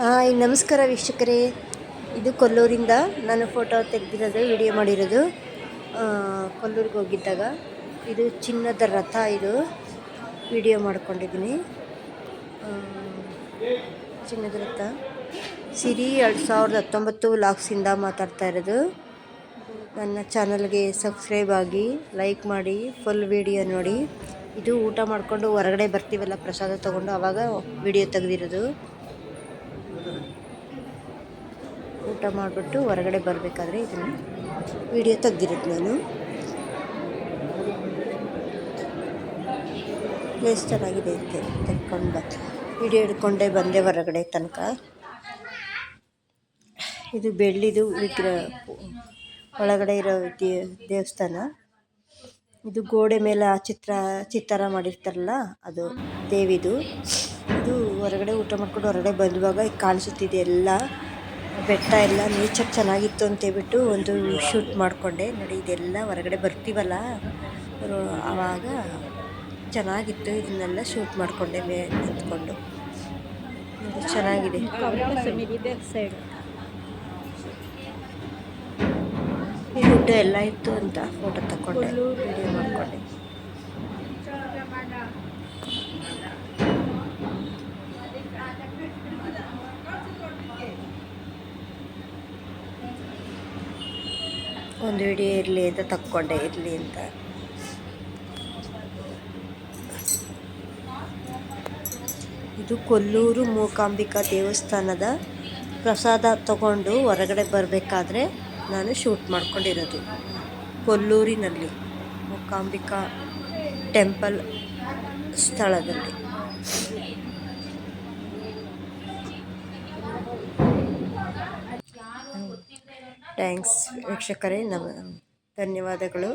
Hi ನಮಸ್ಕಾರ ವೀಕ್ಷಕರೇ. ಇದು ಕೊಲ್ಲೂರಿಂದ ನಾನು ಫೋಟೋ ತೆಗೆದಿರೋದು, ವಿಡಿಯೋ ಮಾಡಿರೋದು. ಕೊಲ್ಲೂರಿಗೆ ಹೋಗಿದ್ದಾಗ ಇದು ಚಿನ್ನದ ರಥ ಇದು. ವಿಡಿಯೋ ಮಾಡ್ಕೊಂಡಿದ್ದೀನಿ. ಚಿನ್ನದ ರಥ. ಸಿರಿ ಎರಡು ಸಾವಿರದ ಹತ್ತೊಂಬತ್ತು ಲಾಕ್ಸಿಂದ ಮಾತಾಡ್ತಾ ಇರೋದು. ನನ್ನ ಚಾನಲ್ಗೆ ಸಬ್ಸ್ಕ್ರೈಬ್ ಆಗಿ ಲೈಕ್ ಮಾಡಿ, ಫುಲ್ ವಿಡಿಯೋ ನೋಡಿ. ಇದು ಊಟ ಮಾಡಿಕೊಂಡು ಹೊರಗಡೆ ಬರ್ತೀವಲ್ಲ, ಪ್ರಸಾದ ತೊಗೊಂಡು ಆವಾಗ ವಿಡಿಯೋ ತೆಗೆದಿರೋದು. ಊಟ ಮಾಡಿಬಿಟ್ಟು ಹೊರಗಡೆ ಬರಬೇಕಾದ್ರೆ ಇದನ್ನು ವಿಡಿಯೋ ತೆಗ್ದಿರೋದು ನಾನು. ಪ್ಲೇಸ್ ಚೆನ್ನಾಗಿದೆ ಅಂತ ತೆಕ್ಕೊಂಡು ಬಂದು ವಿಡಿಯೋ ಹಿಡ್ಕೊಂಡೆ ಬಂದೆ ಹೊರಗಡೆ ತನಕ. ಇದು ಬೆಳ್ಳಿದು ವಿಗ್ರಹ ಒಳಗಡೆ ಇರೋ ದೇವಸ್ಥಾನ. ಇದು ಗೋಡೆ ಮೇಲೆ ಆ ಚಿತ್ರ, ಚಿತ್ತಾರ ಮಾಡಿರ್ತಾರಲ್ಲ, ಅದು ದೇವಿದು. ಇದು ಹೊರಗಡೆ ಊಟ ಮಾಡ್ಕೊಂಡು ಹೊರಗಡೆ ಬಂದುವಾಗ ಈಗ ಕಾಣಿಸುತ್ತಿದೆ ಎಲ್ಲ, ಬೆಟ್ಟ ಎಲ್ಲ ನೇಚರ್ ಚೆನ್ನಾಗಿತ್ತು ಅಂತ ಹೇಳ್ಬಿಟ್ಟು ಒಂದು ಶೂಟ್ ಮಾಡಿಕೊಂಡೆ. ನೋಡಿ, ಇದೆಲ್ಲ ಹೊರಗಡೆ ಬರ್ತೀವಲ್ಲ ಆವಾಗ ಚೆನ್ನಾಗಿತ್ತು. ಇದನ್ನೆಲ್ಲ ಶೂಟ್ ಮಾಡಿಕೊಂಡೆ ಮೇ, ನಿಂತ್ಕೊಂಡು. ಚೆನ್ನಾಗಿದೆ. ಫುಡ್ ಎಲ್ಲ ಇತ್ತು ಅಂತ ಫೋಟೋ ತಗೊಂಡೆ ವಿಡಿಯೋ ಮಾಡಿಕೊಂಡೆ. ಒಂದು ವಿಡಿಯೋ ಇರಲಿ ಅಂತ ತಕ್ಕೊಂಡೆ, ಇರಲಿ ಅಂತ. ಇದು ಕೊಲ್ಲೂರು ಮೂಕಾಂಬಿಕಾ ದೇವಸ್ಥಾನದ ಪ್ರಸಾದ ತಗೊಂಡು ಹೊರಗಡೆ ಬರಬೇಕಾದ್ರೆ ನಾನು ಶೂಟ್ ಮಾಡ್ಕೊಂಡಿರೋದು. ಕೊಲ್ಲೂರಿನಲ್ಲಿ, ಮೂಕಾಂಬಿಕಾ ಟೆಂಪಲ್ ಸ್ಥಳದಲ್ಲಿ. ಥ್ಯಾಂಕ್ಸ್ ವೀಕ್ಷಕರೇ ನಮ ಧನ್ಯವಾದಗಳು.